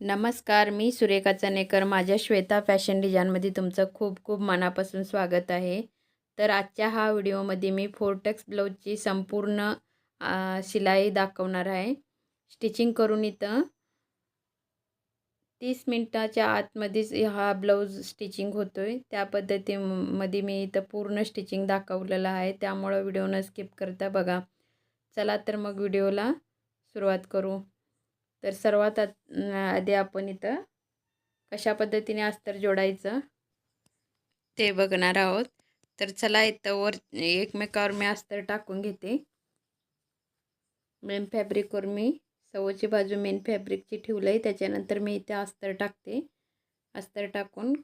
नमस्कार मी सुरेखा चनेकर माझ्या श्वेता फॅशन डिझाईनमध्ये तुमचं खूप खूप मनापासून स्वागत आहे. तर आजच्या हा व्हिडिओमध्ये मी फोरटेक्स ब्लाऊजची संपूर्ण शिलाई दाखवणार आहे. स्टिचिंग करून इथं तीस मिनटाच्या आतमध्येच हा ब्लाऊज स्टिचिंग होतो आहे त्या पद्धतीमध्ये मी इथं पूर्ण स्टिचिंग दाखवलेलं आहे. त्यामुळं व्हिडिओ न स्किप करता बघा. चला तर मग व्हिडिओला सुरुवात करू. तर सर्वात आधी आपण इथं कशा पद्धतीने अस्तर जोडायचं ते बघणार आहोत. तर चला इथं वर एकमेकावर मी अस्तर टाकून घेते. मेन फॅब्रिकवर मी सवची बाजू मेन फॅब्रिकची ठेवलं आहे त्याच्यानंतर मी इथे अस्तर टाकते. अस्तर टाकून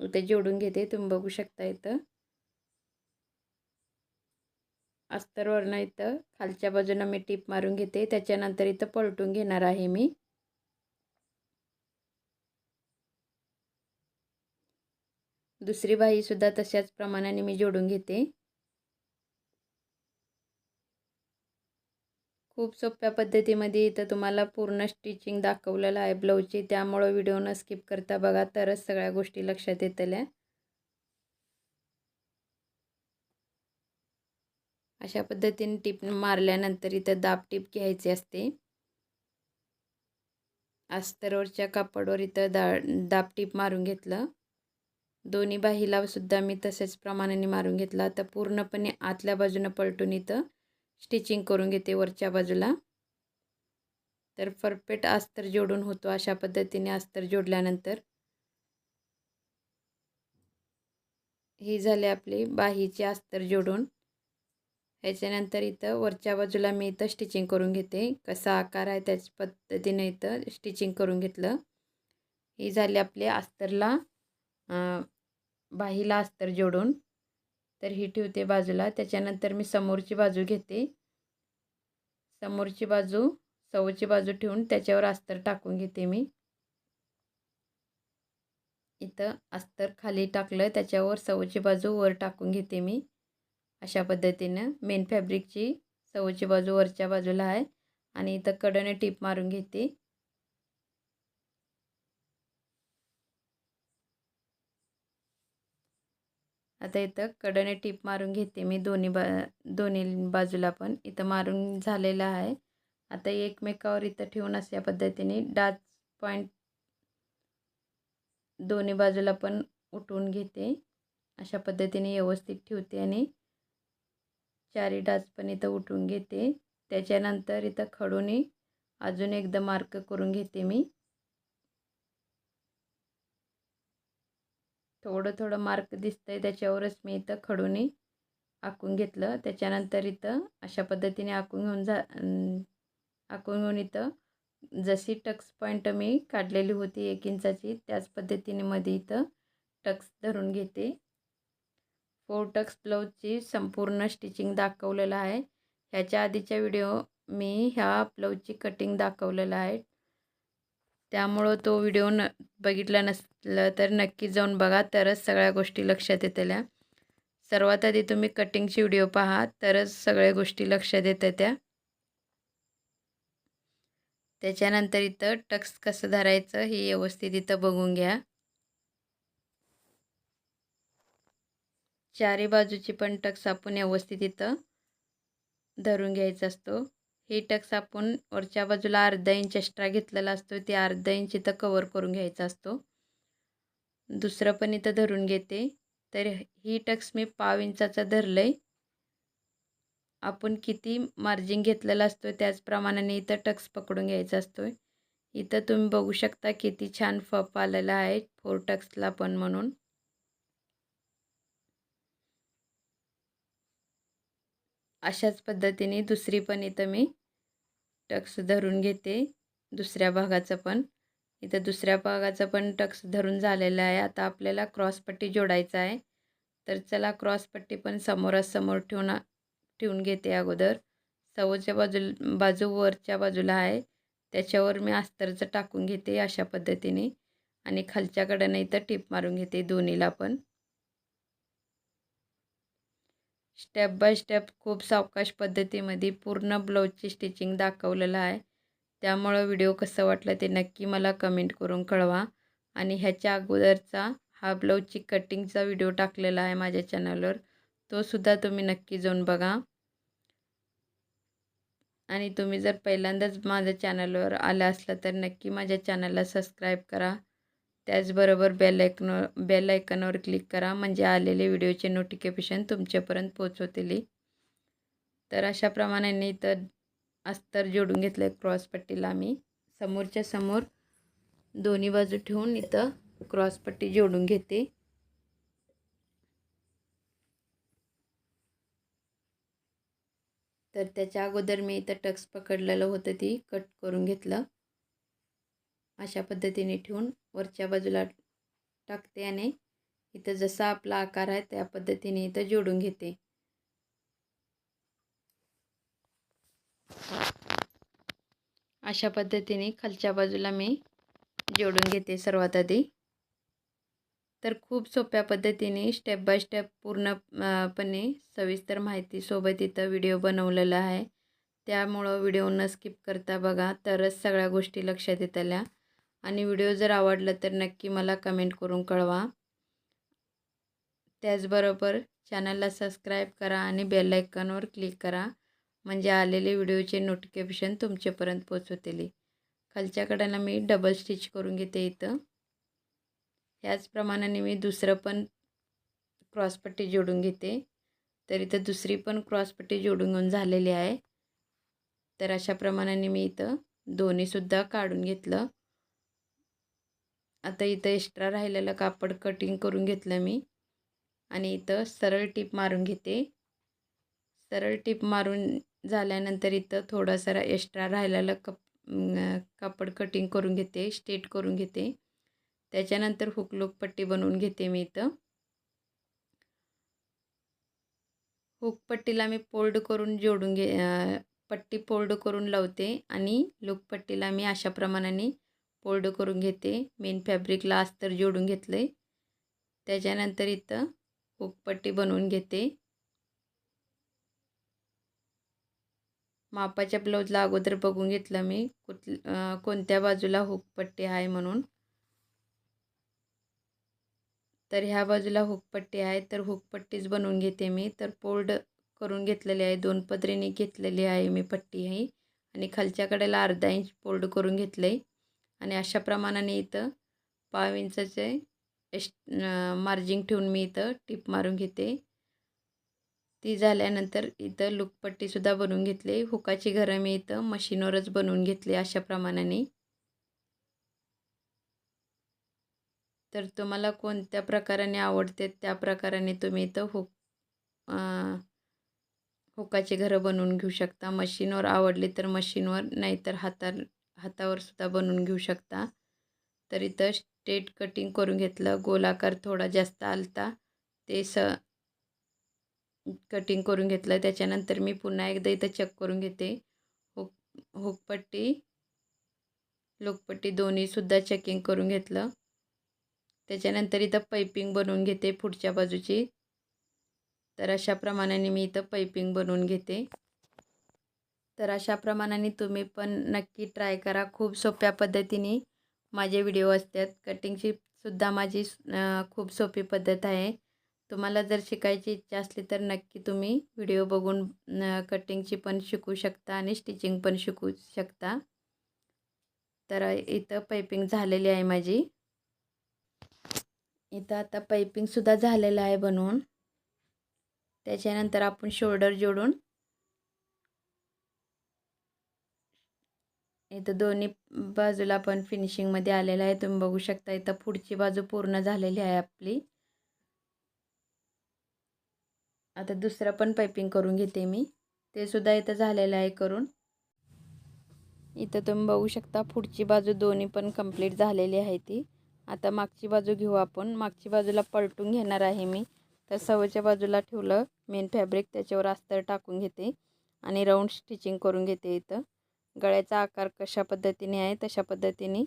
इथे जोडून घेते. तुम्ही बघू शकता इथं. अस्तरवरनं इथं खालच्या बाजूनं मी टीप मारून घेते. त्याच्यानंतर इथं पलटून घेणार आहे मी. दुसरी बाहीसुद्धा तशाच प्रमाणाने मी जोडून घेते. खूप सोप्या पद्धतीमध्ये इथं तुम्हाला पूर्ण स्टिचिंग दाखवलेलं आहे ब्लाऊजची. त्यामुळं व्हिडिओ न स्किप करता बघा तरच सगळ्या गोष्टी लक्षात येतल्या. अशा पद्धतीने टीप मारल्यानंतर इथं दाब टीप घ्यायची असते. अस्तरवरच्या कापडवर इथं दा दाब टीप मारून घेतलं. दोन्ही बाहीला सुद्धा मी तसेच प्रमाणाने मारून घेतला. तर पूर्णपणे आतल्या बाजूनं पलटून इथं स्टिचिंग करून घेते वरच्या बाजूला. तर परफेक्ट अस्तर जोडून होतो अशा पद्धतीने अस्तर जोडल्यानंतर. ही झाले आपली बाहीची अस्तर जोडून. ह्याच्यानंतर इथं वरच्या बाजूला मी इथं स्टिचिंग करून घेते. कसा आकार आहे त्याच पद्धतीने इथं स्टिचिंग करून घेतलं. ही झाली आपली अस्तरला बाहीला अस्तर जोडून. तर ही ठेवते बाजूला. त्याच्यानंतर मी समोरची बाजू घेते. समोरची बाजू सवची बाजू ठेवून त्याच्यावर अस्तर टाकून घेते मी. इथं अस्तर खाली टाकलं त्याच्यावर सवची बाजू वर टाकून घेते मी. अशा पद्धतीनं मेन फॅब्रिकची सवची बाजू वरच्या बाजूला आहे. आणि इथं कडने टीप मारून घेते. आता इथं कडने टीप मारून घेते मी दोन्ही बा दोन्ही बाजूला पण. इथं मारून झालेलं आहे. आता एकमेकावर इथं ठेवून अशा पद्धतीने डाच पॉईंट दोन्ही बाजूला पण उठवून घेते. अशा पद्धतीने व्यवस्थित ठेवते आणि चारी डास पण इथं उठून घेते. त्याच्यानंतर इथं खडूने अजून एकदा मार्क करून घेते मी. थोडं थोडं मार्क दिसतं आहे त्याच्यावरच मी इथं खडूने आखून घेतलं. त्याच्यानंतर इथं अशा पद्धतीने आखून घेऊन जा आखून घेऊन इथं जशी टक्स पॉईंट मी काढलेली होती एक इंचाची त्याच पद्धतीने मध्ये इथं टक्स धरून घेते. फोर ब्लाऊजची संपूर्ण स्टिचिंग दाखवलेलं आहे. ह्याच्या आधीच्या व्हिडिओ मी ह्या ब्लाऊजची कटिंग दाखवलेलं आहे. त्यामुळं तो व्हिडिओ न बघितला नसलं तर नक्की जाऊन बघा. तरच सगळ्या गोष्टी लक्षात येतल्या. सर्वात आधी तुम्ही कटिंगची व्हिडिओ पहा तरच सगळ्या गोष्टी लक्षात येतात त्या त्याच्यानंतर इथं टक्स कसं धरायचं हे व्यवस्थित इथं बघून घ्या. चारी बाजूची पण टक्स आपण व्यवस्थित इथं धरून घ्यायचा असतो. हे टक्स आपण वरच्या बाजूला अर्धा इंच एक्स्ट्रा घेतलेला असतो. ते अर्धा इंच इथं कवर करून घ्यायचा असतो. दुसरं पण इथं धरून घेते. तर ही टक्स मी पाव इंचाचा धरलं आहे आपण किती मार्जिन घेतलेला असतो त्याचप्रमाणे इथं टक्स पकडून घ्यायचा असतो. इथं तुम्ही बघू शकता किती छान फप आलेला आहे. फोर टक्सला पण म्हणून. अशाच पद्धतीने दुसरी पण इथं मी टक्स धरून घेते. दुसऱ्या भागाचं पण. इथं दुसऱ्या भागाचं पण टक्स धरून झालेलं आहे. आता आपल्याला क्रॉसपट्टी जोडायचं आहे. तर चला क्रॉसपट्टी पण समोरासमोर ठेवून ठेवून घेते अगोदर. सवच्या बाजू बाजू वरच्या बाजूला आहे. त्याच्यावर मी अस्तरचं टाकून घेते अशा पद्धतीने. आणि खालच्याकडनं इथं टीप मारून घेते दोन्हीला पण. स्टेप बाय स्टेप खूप सावकाश पद्धतीमध्ये पूर्ण ब्लाऊजची स्टिचिंग दाखवलेलं आहे. त्यामुळं व्हिडिओ कसं वाटलं ते नक्की मला कमेंट करून कळवा. आणि ह्याच्या अगोदरचा हा ब्लाऊजची कटिंगचा व्हिडिओ टाकलेला आहे माझ्या चॅनलवर. तोसुद्धा तुम्ही नक्की जाऊन बघा. आणि तुम्ही जर पहिल्यांदाच माझ्या चॅनलवर आला असला तर नक्की माझ्या चॅनलला सबस्क्राईब करा. त्याचबरोबर बेलायकन बेलायकनवर क्लिक करा. म्हणजे आलेले व्हिडिओचे नोटिफिकेशन तुमच्यापर्यंत पोचवतील तर अशा प्रमाणे इथं अस्तर जोडून घेतलं आहे क्रॉसपट्टीला मी समोरच्या समोर दोन्ही बाजू ठेवून इथं क्रॉसपट्टी जोडून घेते. तर त्याच्या अगोदर मी इथं टक्स पकडलेलं होतं ती कट करून घेतलं. अशा पद्धतीने ठेवून वरच्या बाजूला टाकते आणि इथं जसा आपला आकार आहे त्या पद्धतीने इथं जोडून घेते. अशा पद्धतीने खालच्या बाजूला मी जोडून घेते सर्वात आधी. तर खूप सोप्या पद्धतीने स्टेप बाय स्टेप पूर्णपणे सविस्तर माहितीसोबत इथं व्हिडिओ बनवलेला आहे. त्यामुळं व्हिडिओ न स्किप करता बघा तरच सगळ्या गोष्टी लक्षात येतल्या. आणि व्हिडिओ जर आवडला तर नक्की मला कमेंट करून कळवा. त्याचबरोबर चॅनलला सबस्क्राईब करा आणि बेल आयकॉनवर क्लिक करा म्हणजे आलेले व्हिडिओचे नोटिफिकेशन तुमच्यापर्यंत पोचवतील खालच्या कडेला मी डबल स्टिच करून घेते इथं. ह्याचप्रमाणे मी दुसरं पण क्रॉसपट्टी जोडून घेते. तर इथं दुसरी पण क्रॉसपट्टी जोडून घेऊन झालेली आहे. तर अशा प्रमाणाने मी इथं दोन्हीसुद्धा काढून घेतलं. आता इथं एक्स्ट्रा राहिलेलं कापड कटिंग करून घेतलं मी. आणि इथं सरळ टीप मारून घेते. सरळ टीप मारून झाल्यानंतर इथं थोडंसं एक्स्ट्रा राहिलेलं कप कापड कटिंग करून घेते स्टेट करून घेते. त्याच्यानंतर हुकलूक पट्टी बनवून घेते मी इथं. हुकपट्टीला मी फोल्ड करून जोडून घे पट्टी फोल्ड करून लावते आणि लुकपट्टीला मी अशा प्रमाणाने फोल्ड करून घेते. मेन फॅब्रिकला अस्तर जोडून घेतलं. आहे त्याच्यानंतर इथं हुकपट्टी बनवून घेते. मापाच्या ब्लाऊजला अगोदर बघून घेतलं मी. कुठ कोणत्या बाजूला हुकपट्टी आहे म्हणून. तर ह्या बाजूला हुकपट्टी आहे. तर हुकपट्टीच बनवून घेते मी. तर फोल्ड करून घेतलेली आहे. दोन पदरीने घेतलेली आहे मी पट्टी ही. आणि खालच्या कडेला अर्धा इंच फोल्ड करून घेतलं. आहे आणि अशा प्रमाणाने इथं पाव इंचाचे एस मार्जिंग ठेवून मी इथं टिप मारून घेते. ती झाल्यानंतर इथं लुकपट्टीसुद्धा बनवून घेतली. हुकाची घरं मी इथं मशीनवरच बनवून घेतली अशा प्रमाणाने. तर तुम्हाला कोणत्या प्रकाराने आवडते त्या प्रकाराने तुम्ही इथं हुक हुकाची घरं बनवून घेऊ शकता. मशीनवर आवडली तर मशीनवर नाहीतर हाता हातावर सुद्धा बनवून घेऊ शकता. तर इथं स्ट्रेट कटिंग करून घेतलं. गोलाकार थोडा जास्त आलता. ते स कटिंग करून घेतलं. त्याच्यानंतर मी पुन्हा एकदा इथं चेक करून घेते. हो, हुक हुकपट्टी लोकपट्टी दोन्हीसुद्धा चेकिंग करून घेतलं. त्याच्यानंतर इथं पैपिंग बनवून घेते पुढच्या बाजूची. तर अशा प्रमाणाने मी इथं पैपिंग बनवून घेते. तर अशा प्रमाणाने तुम्ही पण नक्की ट्राय करा. खूप सोप्या पद्धतीने माझे व्हिडिओ असतात. कटिंगची सुद्धा माझी खूप सोपी पद्धत आहे. तुम्हाला जर शिकायची इच्छा असली तर नक्की तुम्ही व्हिडिओ बघून कटिंगची पण शिकू शकता आणि स्टिचिंग पण शिकू शकता. तर इथं पायपिंग झालेली आहे माझी. इथं आता पायपिंगसुद्धा झालेलं आहे बनवून. त्याच्यानंतर आपण शोल्डर जोडून इथं दोन्ही बाजूला पण फिनिशिंगमध्ये आलेलं आहे. तुम्ही बघू शकता इथं पुढची बाजू पूर्ण झालेली आहे आपली. आता दुसरं पण पायपिंग करून घेते मी. ते सुद्धा इथं झालेलं आहे करून. इथं तुम्ही बघू शकता पुढची बाजू दोन्ही पण कंप्लीट झालेली आहे ती. आता मागची बाजू घेऊ आपण. मागची बाजूला पलटून घेणार आहे मी. तर सवयच्या बाजूला ठेवलं मेन फॅब्रिक त्याच्यावर अस्तर टाकून घेते. आणि राऊंड स्टिचिंग करून घेते इथं. गळ्याचा आकार कशा पद्धतीने आहे तशा पद्धतीने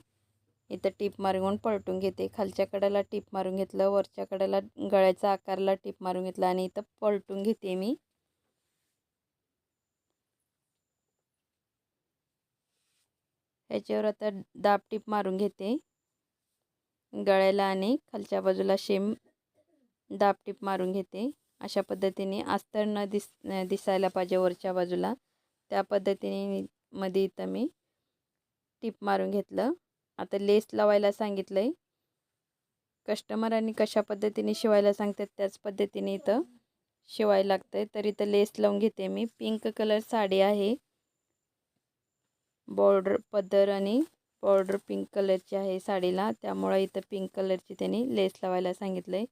इथं टीप मारून पलटून घेते. खालच्या कड्याला टीप मारून घेतलं वरच्या कड्याला गळ्याचा आकारला टीप मारून घेतला आणि इथं पलटून घेते मी. ह्याच्यावर आता दाब टीप मारून घेते. गळ्याला आणि खालच्या बाजूला शेम दाब टीप मारून घेते. अशा पद्धतीने अस्तर न दिस दिसायला पाहिजे वरच्या बाजूला. त्या पद्धतीने मध्ये इथं मी टिप मारून घेतलं. आता लेस लावायला सांगितलं आहे कस्टमरांनी कशा पद्धतीने शिवायला सांगतात त्याच पद्धतीने इथं शिवायला लागतं आहे तर इथं लेस लावून घेते मी. पिंक कलर साडी आहे. बॉर्डर पदर आणि बॉर्डर पिंक कलरची आहे साडीला. त्यामुळं इथं पिंक कलरची त्यांनी लेस लावायला सांगितलं आहे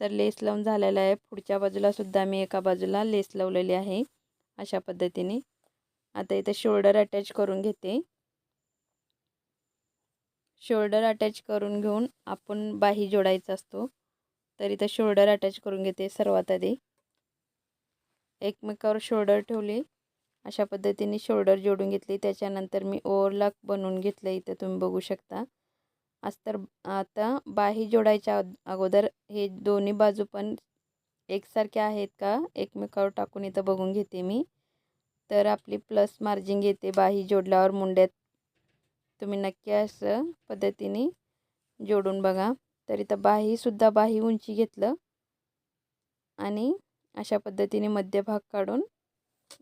तर लेस लावून झालेला आहे. पुढच्या बाजूलासुद्धा मी एका बाजूला लेस लावलेली आहे. अशा पद्धतीने. आता इथं शोल्डर अटॅच करून घेते. शोल्डर अटॅच करून घेऊन आपण बाही जोडायचा असतो. तर इथं शोल्डर अटॅच करून घेते सर्वात आधी. एकमेकावर शोल्डर ठेवले. अशा पद्धतीने शोल्डर जोडून घेतली. त्याच्यानंतर मी ओवरलॉक बनवून घेतलं इथं तुम्ही बघू शकता. आज तर आता बाही जोडायच्या अगोदर हे दोन्ही बाजू पण एकसारखे आहेत का? एकमेकावर टाकून इथं बघून घेते मी. तर आपली प्लस मार्जिंग येते बाही जोडल्यावर मुंड्यात. तुम्ही नक्की असं पद्धतीने जोडून बघा. तर इथं बाहीसुद्धा बाही उंची घेतलं. आणि अशा पद्धतीने मध्यभाग काढून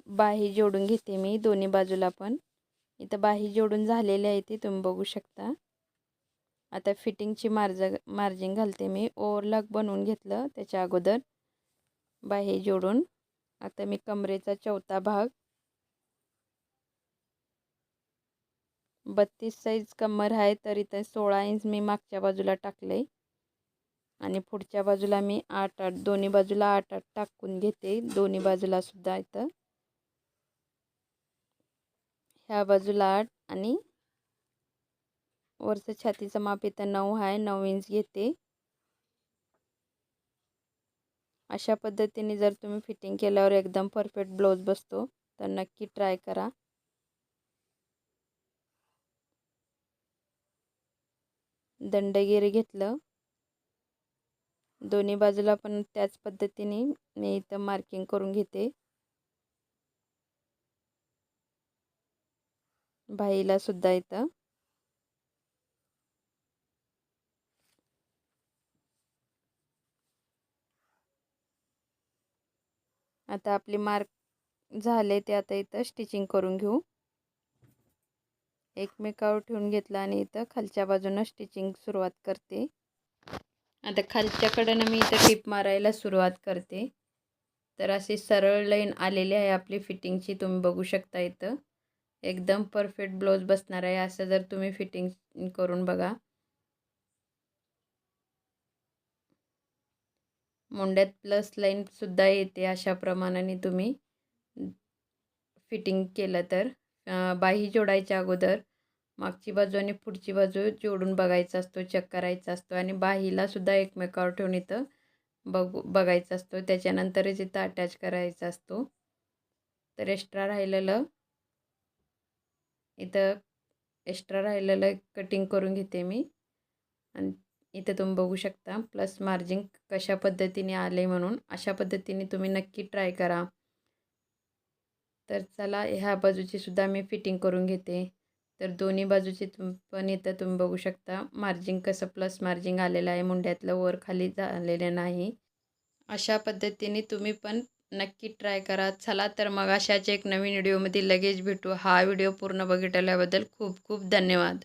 बाही जोडून घेते मी दोन्ही बाजूला पण. इथं बाही जोडून झालेली आहे ती तुम्ही बघू शकता. आता फिटिंगची मार्ज मार्जिंग घालते मी. ओव्हरलॉक बनवून घेतलं त्याच्या अगोदर. बाही जोडून. आता मी कमरेचा चौथा भाग बत्तीस साईज कमर आहे तर इथे सोळा इंच मी मागच्या बाजूला टाकले. आणि पुढच्या बाजूला मी आठ आठ दोन्ही बाजूला आठ आठ टाकून घेते. दोन्ही बाजूला सुद्धा इथं. ह्या बाजूला आठ आणि वरचं छातीचं माप इथं नऊ आहे नऊ इंच घेते. अशा पद्धतीने जर तुम्ही फिटिंग केल्यावर एकदम परफेक्ट ब्लाऊज बसतो तर नक्की ट्राय करा. दंडगिरी घेतलं. दोन्ही बाजूला पण त्याच पद्धतीने मी इथं मार्किंग करून घेते. भाईला सुद्धा इथं. आता आपली मार्क झाले ते आता इथं स्टिचिंग करून घेऊ. एकमेकावर ठेवून घेतलं आणि इथं खालच्या बाजूनं स्टिचिंग सुरुवात करते. आता खालच्याकडनं मी इथं टिप मारायला सुरुवात करते. तर अशी सरळ लाईन आलेली आहे आपली फिटिंगची तुम्ही बघू शकता इथं. एकदम परफेक्ट ब्लाऊज बसणार आहे असं जर तुम्ही फिटिंग करून बघा. मुंड्यात प्लस लाईनसुद्धा येते अशा प्रमाणाने तुम्ही फिटिंग केलं तर. बाही जोडायच्या अगोदर मागची बाजू आणि पुढची बाजू जोडून बघायचा असतो चेक करायचा असतो आणि बाहीला सुद्धा एकमेकावर ठेवून इथं बघू बघायचा असतो. त्याच्यानंतरच इथं अटॅच करायचा असतो तर एक्स्ट्रा राहिलेलं इथं एक्स्ट्रा राहिलेलं कटिंग करून घेते मी. आणि इथं तुम्ही बघू शकता प्लस मार्जिंग कशा पद्धतीने आले म्हणून अशा पद्धतीने तुम्ही नक्की ट्राय करा. तर चला ह्या बाजूची सुद्धा मी फिटिंग करून घेते. तर दोन्ही बाजूचे तुम पण इथं तुम्ही बघू शकता मार्जिंग कसं प्लस मार्जिंग आलेलं आहे मुंड्यातलं वर खाली झालेलं नाही. अशा पद्धतीने तुम्ही पण नक्की ट्राय करा. चला तर मग अशाच एक नवीन व्हिडिओमध्ये लगेच भेटू. हा व्हिडिओ पूर्ण बघितल्याबद्दल खूप खूप धन्यवाद.